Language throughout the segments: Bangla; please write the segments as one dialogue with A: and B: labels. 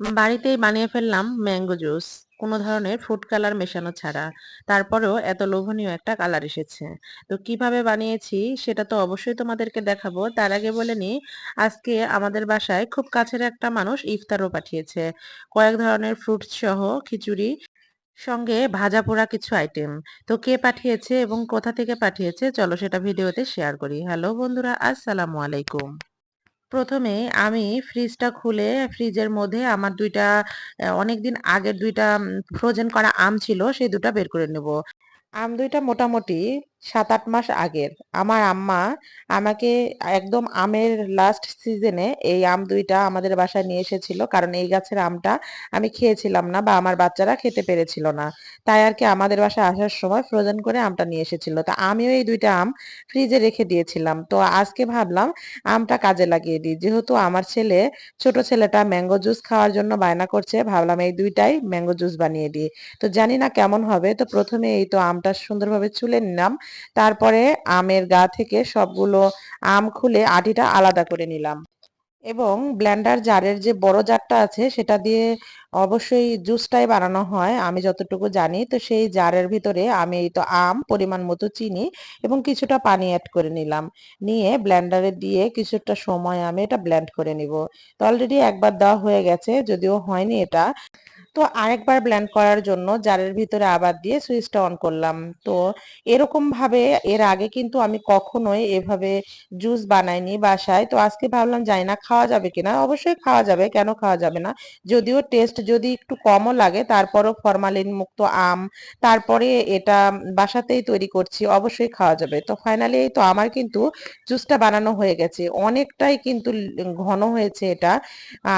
A: বাড়িতেই বানিয়ে ফেললাম ম্যাঙ্গো জুস। কোনো ধরনের ফুড কালার মেশানো ছাড়া। তারপরেও এত লোভনীয় একটা কালার এসেছে। তো কীভাবে বানিয়েছি সেটা তো অবশ্যই তোমাদেরকে দেখাবো। তার আগে বলে নি আজকে আমাদের বাসায় খুব কাছের একটা মানুষ ইফতারও পাঠিয়েছে। কয়েক ধরনের ফ্রুটস সহ খিচুড়ি, সঙ্গে ভাজা পোড়া কিছু আইটেম তো কে পাঠিয়েছে এবং কোথা থেকে পাঠিয়েছে চলো সেটা ভিডিওতে শেয়ার করি। হ্যালো বন্ধুরা, আসসালামু আলাইকুম। প্রথমে আমি ফ্রিজটা খুলে ফ্রিজের মধ্যে আমার দুইটা অনেকদিন আগের দুইটা ফ্রোজেন করা আম ছিল, সেই দুটা বের করে নেব। আম দুইটা মোটামুটি সাত আট মাস আগের। আমার আম্মা আমাকে একদম আমের লাস্ট সিজনে এই আম দুইটা আমাদের বাসায় নিয়ে এসেছিল, কারণ এই গাছের আমটা আমি খেয়েছিলাম না বা আমার বাচ্চারা খেতে পেরেছিল না। তাই আর কি আমাদের বাসায় আসার সময় ফ্রোজেন করে আমটা নিয়ে এসেছিল। তা আমিও এই দুইটা আম ফ্রিজে রেখে দিয়েছিলাম। তো আজকে ভাবলাম আমটা কাজে লাগিয়ে দিই। যেহেতু আমার ছেলে, ছোট ছেলেটা ম্যাঙ্গো জুস খাওয়ার জন্য বায়না করছে, ভাবলাম এই দুইটাই ম্যাঙ্গো জুস বানিয়ে দিই। তো জানি না কেমন হবে। তো প্রথমে এই তো আমটা সুন্দরভাবে চুলে নিলাম। তারপরে আমের গা থেকে সবগুলো আম খুলে আটিটা আলাদা করে নিলাম। এবং ব্লেন্ডার জারের যে বড় জারটা আছে সেটা দিয়ে অবশ্যই জুসটাই বানানো হয়, আমি যতটুকু জানি। তো সেই জারের ভিতরে আমি এই তো আম, পরিমাণ মতো চিনি এবং কিছুটা পানি অ্যাড করে নিলাম। নিয়ে ব্লেন্ডারে দিয়ে কিছুটা সময় আমি এটা ব্লেন্ড করে নিব। তো অলরেডি একবার দেওয়া হয়ে গেছে, যদিও হয়নি এটা। তো আরেকবার ব্লেন্ড করার জন্য জারের ভিতরে আবার দিয়ে সুইচটা অন করলাম। তো এরকম ভাবে এর আগে কিন্তু আমি কখনোই এভাবে জুস বানাইনি বাসায়। তো আজকে ভাবলাম জানি না খাওয়া যাবে কিনা। অবশ্যই খাওয়া যাবে, কেন খাওয়া যাবে না? যদিও টেস্ট যদি একটু কমও লাগে, তারপরও ফরমালিন মুক্ত আম, তারপরে এটা বাসাতেই তৈরি করছি, অবশ্যই খাওয়া যাবে। তো ফাইনালি তো আমার কিন্তু জুসটা বানানো হয়ে গেছে। অনেকটাই কিন্তু ঘন হয়েছে এটা।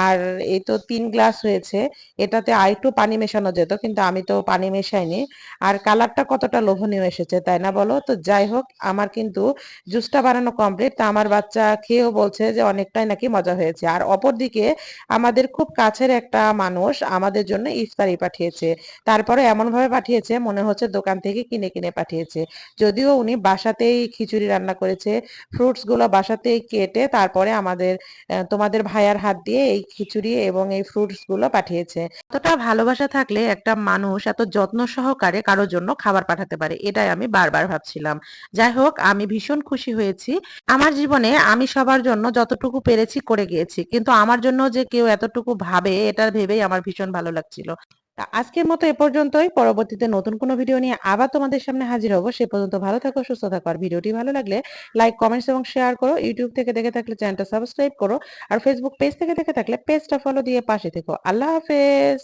A: আর এই তো তিন গ্লাস হয়েছে। এটাতে আরেকটু পানি মেশানো যেত, কিন্তু আমি তো পানি মেশাইনি। আর কালারটা কতটা লোভনীয় এসেছে, তাই না বলো? তো যাই হোক, আমার কিন্তু জুসটা বানানো কমপ্লিট তা আমার বাচ্চা খেয়েও বলছে যে অনেকটাই নাকি মজা হয়েছে। আর অপরদিকে আমাদের খুব কাছের একটা মানুষ আমাদের জন্য ইফতারি পাঠিয়েছে। তারপরে এমন ভাবে পাঠিয়েছে, মনে হচ্ছে দোকান থেকে কিনে কিনে পাঠিয়েছে। যদিও উনি বাসাতেই খিচুড়ি রান্না করেছে ফ্রুটসগুলো বাসাতেই কেটে তারপরে আমাদের তোমাদের ভাইয়ার হাত দিয়ে এই খিচুড়ি এবং এই ফ্রুটসগুলো পাঠিয়েছে। এতটা ভালোবাসা থাকলে একটা মানুষ এত যত্ন সহকারে কারোর জন্য খাবার পাঠাতে পারে, এটাই আমি বারবার ভাবছিলাম। যাই হোক, আমি ভীষণ খুশি হয়েছি। আমার জীবনে আমি সবার জন্য যতটুকু পেরেছি করে গিয়েছি, কিন্তু আমার জন্য যে কেউ এতটুকু ভাবে এটা ভেবেই আমার ভীষণ ভালো লাগছিল। আজকের মতো এ পর্যন্তই। পরবর্তীতে নতুন কোনো ভিডিও নিয়ে আবার তোমাদের সামনে হাজির হব। সে পর্যন্ত ভালো থাকো, সুস্থ থাকো। আর ভিডিওটি ভালো লাগলে লাইক কমেন্টস এবং শেয়ার করো। ইউটিউব থেকে দেখে থাকলে চ্যানেলটা সাবস্ক্রাইব করো। আর ফেসবুক পেজ থেকে দেখে থাকলে পেজটা ফলো দিয়ে পাশে থেকো। আল্লাহ হাফেজ!